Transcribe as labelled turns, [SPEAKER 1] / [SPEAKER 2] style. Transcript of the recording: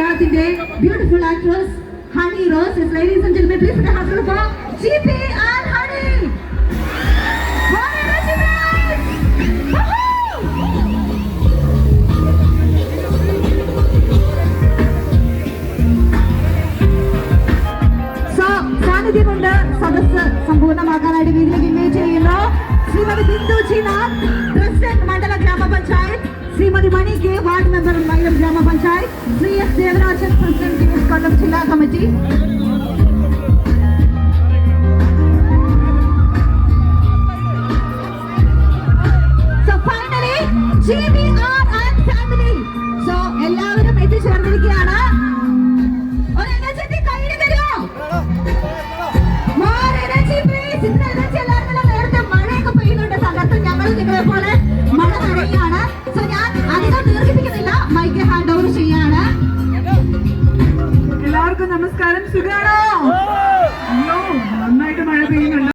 [SPEAKER 1] ഗാതിൻ്റെ beautiful actors Honey Rose is леഡിൻസിൻ്റെ please അഹങ്കര ഗിപി ആർ ഹടി ഹാര രജുനാ സോ സാന്നിധ്യം ഉണ്ട് സദസ്സ് സമ്പൂർണ്ണമാക്കാനായി വീതി വീമേജ് ചെയ്യുന്ന ശ്രീമതി ബിന്ദുജി നാ ദ്രശ്യക മണ്ഡല ഗ്രാമപഞ്ചായത്ത് ശ്രീമതി മണികേ വാർഡ് നമ്പർ 9 ഗ്രാമ by G.S. Devarajan, President, G.S. Kollam Chilla Committee. Jimmy R. Announce
[SPEAKER 2] എല്ലാവർക്കും നമസ്കാരം സുഖാണോ